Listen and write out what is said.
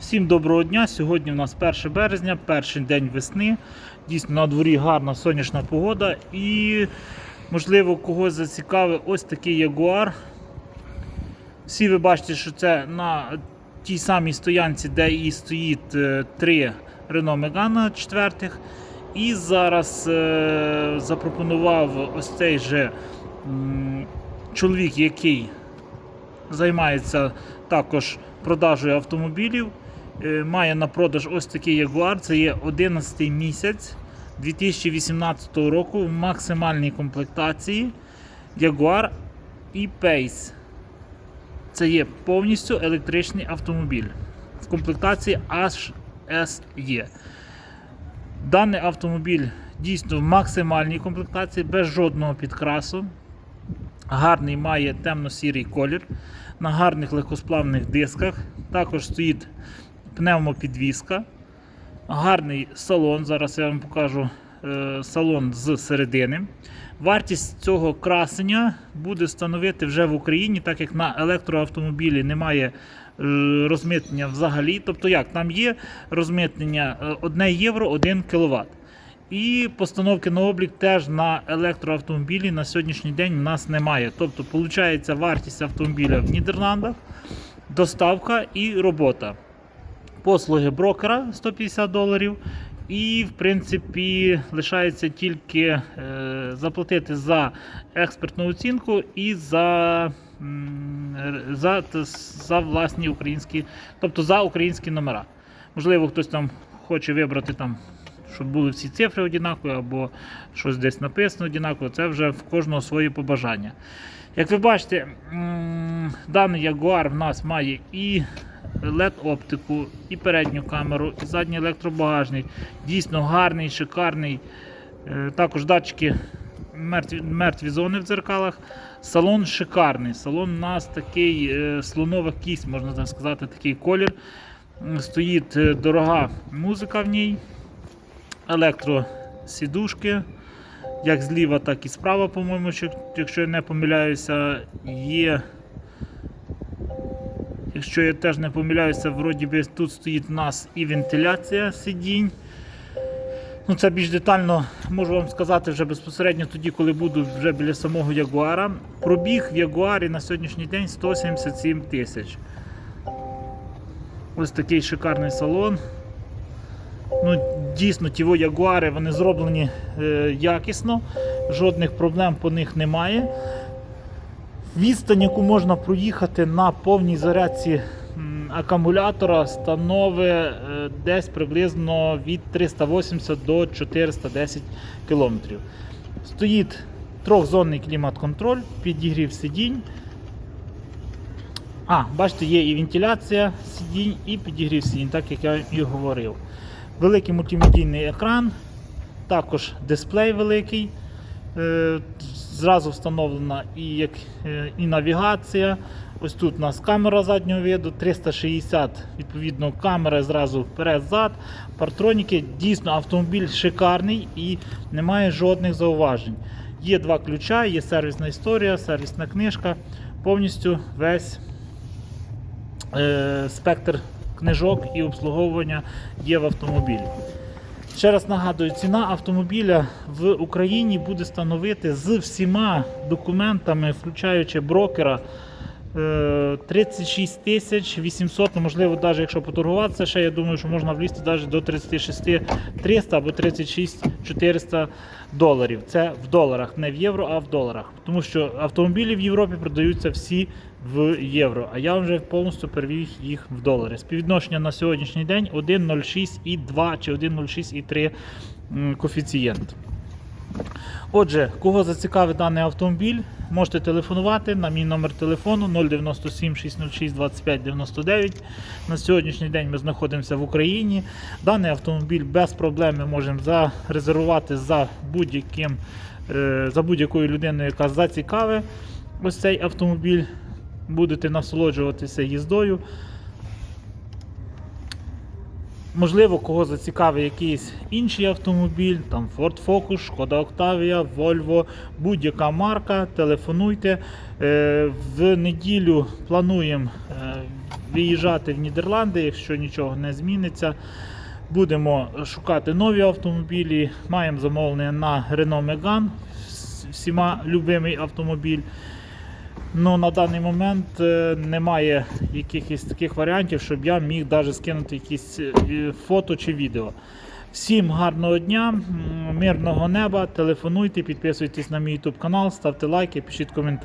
Всім доброго дня! Сьогодні у нас 1 березня, перший день весни. Дійсно на дворі гарна сонячна погода і, можливо, когось зацікавив ось такий ягуар. Всі ви бачите, що це на тій самій стоянці, де і стоїть е, три Renault Megane четвертих. І зараз е, запропонував ось цей же чоловік, який займається також продажею автомобілів. Е, Має на продаж ось такий Jaguar. Це є 11 місяць 2018 року в максимальній комплектації Jaguar і Pace. Це є повністю електричний автомобіль в комплектації HSE. Даний автомобіль дійсно в максимальній комплектації, без жодного підкрасу. Гарний має темно-сірий колір на гарних легкосплавних дисках. Також стоїть пневмопідвізка. Гарний салон. Зараз я вам покажу е, салон з середини. Вартість цього красення буде становити вже в Україні, так як на електроавтомобілі немає е, розмитнення взагалі. Тобто, як там є розмитнення е, 1 євро 1 кВт. І постановки на облік теж на електроавтомобілі на сьогоднішній день у нас немає. Тобто, виходить вартість автомобіля в Нідерландах, доставка і робота. Послуги брокера 150 доларів. І, в принципі, лишається тільки е, заплатити за експертну оцінку і за, за, за власні українські, тобто за українські номера. Можливо, хтось там хоче вибрати там, щоб були всі цифри однакові, або щось десь написано однаково, це вже в кожного своє побажання. Як ви бачите, даний Jaguar в нас має і LED-оптику, і передню камеру, і задній електробагажник. Дійсно гарний, шикарний. Е, Також датчики мертві, мертві зони в дзеркалах. Салон шикарний. Салон у нас такий е, слонова кість, можна так сказати, такий колір. Стоїть е, дорога музика в ній, електросідушки. Як зліва, так і справа, по-моєму, якщо я не помиляюся, є. Якщо я теж не помиляюся, вроді би тут стоїть у нас і вентиляція сидінь. Ну, це більш детально можу вам сказати вже безпосередньо тоді, коли буду вже біля самого Ягуара. Пробіг в Ягуарі на сьогоднішній день 177 тисяч. Ось такий шикарний салон. Ну, дійсно, ті Ягуари вони зроблені е, якісно, жодних проблем по них немає. Відстань, яку можна проїхати на повній зарядці акумулятора, становить е, десь приблизно від 380 до 410 км. Стоїть трьохзонний клімат-контроль, підігрів сидінь. А, бачите, є і вентиляція сидінь, і підігрів сидінь, так як я і говорив. Великий мультимедійний екран, також дисплей великий. Е, Зразу встановлена і, як, е, і навігація. Ось тут у нас камера заднього виду, 360 відповідно камера зразу вперед-зад, партроніки. Дійсно, автомобіль шикарний і немає жодних зауважень. Є два ключа, є сервісна історія, сервісна книжка. Повністю весь е, спектр книжок і обслуговування є в автомобілі. Ще раз нагадую, ціна автомобіля в Україні буде становити з всіма документами, включаючи брокера, е, 36 тисяч 800, ну, можливо, навіть якщо поторгуватися, ще я думаю, що можна влізти навіть до 36 300 або 36 400 доларів. Це в доларах, не в євро, а в доларах. Тому що автомобілі в Європі продаються всі в євро, а я вже повністю перевів їх в долари. Співвідношення на сьогоднішній день 1,06,2 чи 1,06,3 м, коефіцієнт. Отже, кого зацікавить даний автомобіль, можете телефонувати на мій номер телефону 097 606 25 99. На сьогоднішній день ми знаходимося в Україні. Даний автомобіль без проблем ми можемо зарезервувати за будь-яким е, за будь-якою людиною, яка зацікавить ось цей автомобіль. Будете насолоджуватися їздою. Можливо, кого зацікавить якийсь інший автомобіль, там Ford Focus, Škoda Octavia, Volvo, будь-яка марка, телефонуйте. Е, В неділю плануємо е, виїжджати в Нідерланди, якщо нічого не зміниться. Будемо шукати нові автомобілі. Маємо замовлення на Renault Megane, вс- всіма любимий автомобіль. Ну, на даний момент е, немає якихось таких варіантів, щоб я міг навіть скинути якісь е, фото чи відео. Всім гарного дня, мирного неба, телефонуйте, підписуйтесь на мій YouTube канал, ставте лайки, пишіть коментарі.